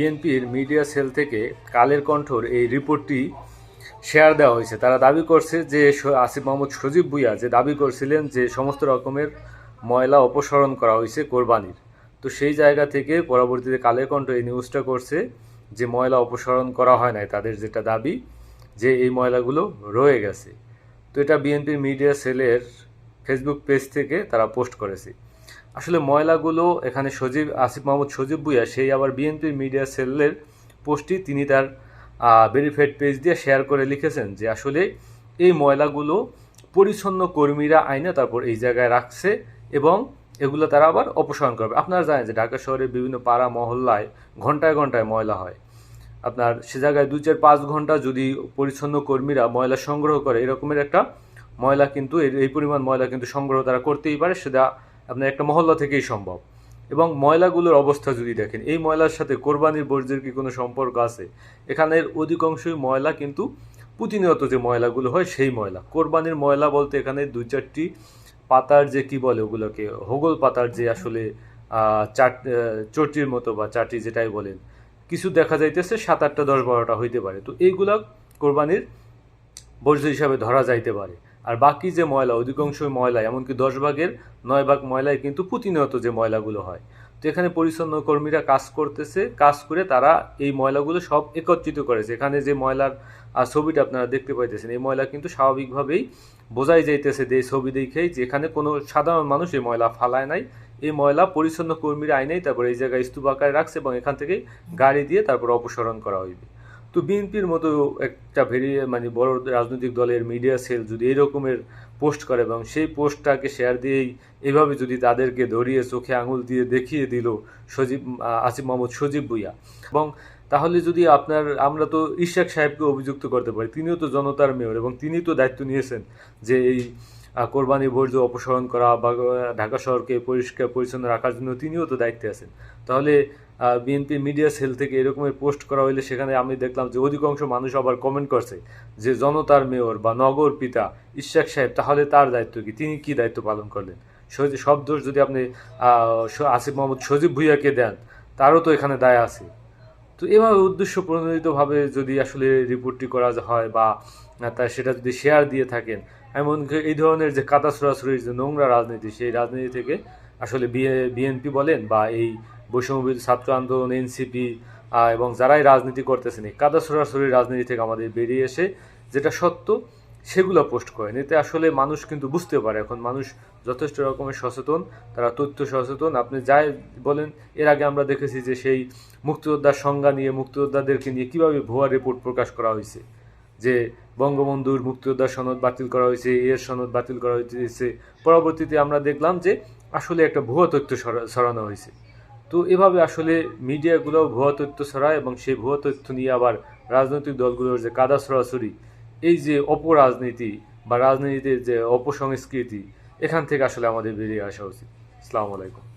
বিএনপির media cell থেকে কালের কণ্ঠর এই রিপোর্টটি শেয়ার দেওয়া হয়েছে। তারা দাবি করছে যে আসিফ মোহাম্মদ সজীব ভুইয়া যে দাবি করছিলেন যে সমস্ত রকমের ময়লা অপসারণ করা হয়েছে কোরবানির। তো সেই জায়গা থেকে পরবর্তীতে কালের কণ্ঠ এই নিউজটা করছে যে ময়লা অপসারণ করা হয় নাই। তাদের যেটা দাবি যে এই ময়লাগুলো রয়ে গেছে। তো এটা বিএনপির মিডিয়া সেলের ফেসবুক পেজ থেকে তারা পোস্ট করেছে। আসলে ময়লাগুলো এখানে সজীব, আসিফ মোহাম্মদ সজীব ভুইয়া, সেই আবার বিএনপির মিডিয়া সেলের পোস্টটি তিনি তার ভেরিফাইড পেজ দিয়ে শেয়ার করে লিখেছেন যে আসলে এই ময়লাগুলো পরিচ্ছন্ন কর্মীরা আইনে তারপর এই জায়গায় রাখছে এবং এগুলো তারা আবার অপসারণ করবে। আপনারা জানেন যে ঢাকা শহরে বিভিন্ন পাড়া, মহল্লায় ঘন্টায় ঘন্টায় ময়লা হয়। আপনার সে জায়গায় দুই চার পাঁচ ঘণ্টা যদি পরিচ্ছন্ন কর্মীরা ময়লা সংগ্রহ করে, এরকমের একটা ময়লা কিন্তু এই পরিমাণ ময়লা কিন্তু সংগ্রহ তারা করতেই পারে, সেটা আপনার একটা মহল্লা থেকেই সম্ভব। এবং ময়লাগুলোর অবস্থা যদি দেখেন, এই ময়লার সাথে কোরবানির বর্জ্যের কি কোনো সম্পর্ক আছে? এখানের অধিকাংশই ময়লা কিন্তু প্রতিনিয়ত যে ময়লাগুলো হয় সেই ময়লা। কোরবানির ময়লা বলতে এখানে দুই চারটি পাতার যে কি বলে ওগুলোকে, হোগল পাতার যে আসলে চাট চটির মতো বা চাটি যেটাই বলেন, কিছু দেখা যাইতেছে সাত আটটা দশ বারোটা হইতে পারে। তো এইগুলা কোরবানির বর্জ্য হিসাবে ধরা যাইতে পারে। আর বাকি যে ময়লা, অধিকাংশ ময়লা, এমনকি দশ ভাগের নয় ভাগ ময়লায় কিন্তু প্রতিনিয়ত যে ময়লাগুলো হয়। তো এখানে পরিচ্ছন্ন কর্মীরা কাজ করতেছে, কাজ করে তারা এই ময়লাগুলো সব একত্রিত করেছে এখানে যে ময়লার ছবিটা আপনারা দেখতে পাইতেছেন, এই ময়লা কিন্তু স্বাভাবিকভাবেই বোঝাই যাইতেছে যে ছবি দেখেই যে এখানে কোনো সাধারণ মানুষ এই ময়লা ফালায় নাই। এই ময়লা পরিচ্ছন্ন কর্মীরা আইনেই তারপর এই জায়গায় স্তূপ আকারে রাখছে এবং এখান থেকে গাড়ি দিয়ে তারপর অপসারণ করা হইবে। তো বিএনপির মতো একটা ভেরি মানে বড় রাজনৈতিক দলের মিডিয়া সেল যদি এই রকমের পোস্ট করে এবং সেই পোস্টটাকে শেয়ার দিয়েই এভাবে যদি তাদেরকে ধরিয়ে চোখে আঙুল দিয়ে দেখিয়ে দিল সজীব আসিফ মোহাম্মদ সজীব ভুইয়া। এবং তাহলে যদি আপনার, আমরা তো ইশাক সাহেবকে অভিযুক্ত করতে পারি, তিনিও তো জনতার মেয়র এবং তিনি তো দায়িত্ব নিয়েছেন যে এই কোরবানি বর্জ্য অপসারণ করা বা ঢাকা শহরকে পরিষ্কার পরিচ্ছন্ন রাখার জন্য তিনিও তো দায়িত্বে আছেন। তাহলে বিএনপি মিডিয়া সেল থেকে এরকমের পোস্ট করা হইলে সেখানে আমি দেখলাম যে অধিকাংশ মানুষ আবার কমেন্ট করছে যে জনতার মেয়র বা নগর পিতা ইশাক সাহেব, তাহলে তার দায়িত্ব কি? তিনি কি দায়িত্ব পালন করলেন? সব দোষ যদি আপনি আসিফ মোহাম্মদ সজীব ভুইয়াকে দেন, তারও তো এখানে দায় আছে। তো এভাবে উদ্দেশ্য প্রণোদিতভাবে যদি আসলে রিপোর্টটি করা হয় বা তা সেটা যদি শেয়ার দিয়ে থাকেন, এমনকি এই ধরনের যে কাদা সরাসরির যে নোংরা রাজনীতি, সেই রাজনীতি থেকে আসলে বিএনপি বলেন বা এই বৈষম্যবিরোধী ছাত্র আন্দোলন, এনসিপি এবং যারাই রাজনীতি করতেছেন কাদা সরাসরি রাজনীতি থেকে আমাদের বেরিয়ে এসে যেটা সত্য, সেগুলো পোস্ট করেন। এতে আসলে মানুষ কিন্তু বুঝতে পারে। এখন মানুষ যথেষ্ট রকমের সচেতন, তারা তথ্য সচেতন। আপনি যাই বলেন, এর আগে আমরা দেখেছি যে সেই মুক্তিযোদ্ধার সংজ্ঞা নিয়ে, মুক্তিযোদ্ধাদেরকে নিয়ে কীভাবে ভুয়া রিপোর্ট প্রকাশ করা হয়েছে, যে বঙ্গবন্ধুর মুক্তিযোদ্ধার সনদ বাতিল করা হয়েছে, এর সনদ বাতিল করা হয়েছে। পরবর্তীতে আমরা দেখলাম যে আসলে একটা ভুয়া তথ্য ছড়ানো হয়েছে। তো এভাবে আসলে মিডিয়াগুলো ভুয়া তথ্য ছড়ায় এবং সেই ভুয়া তথ্য নিয়ে আবার রাজনৈতিক দলগুলোর যে কাদা ছড়াছড়ি এই যে অপরাজনীতি বা রাজনীতির যে অপসংস্কৃতি, এখান থেকে আসলে আমাদের বেরিয়ে আসা উচিত। আসসালামু আলাইকুম।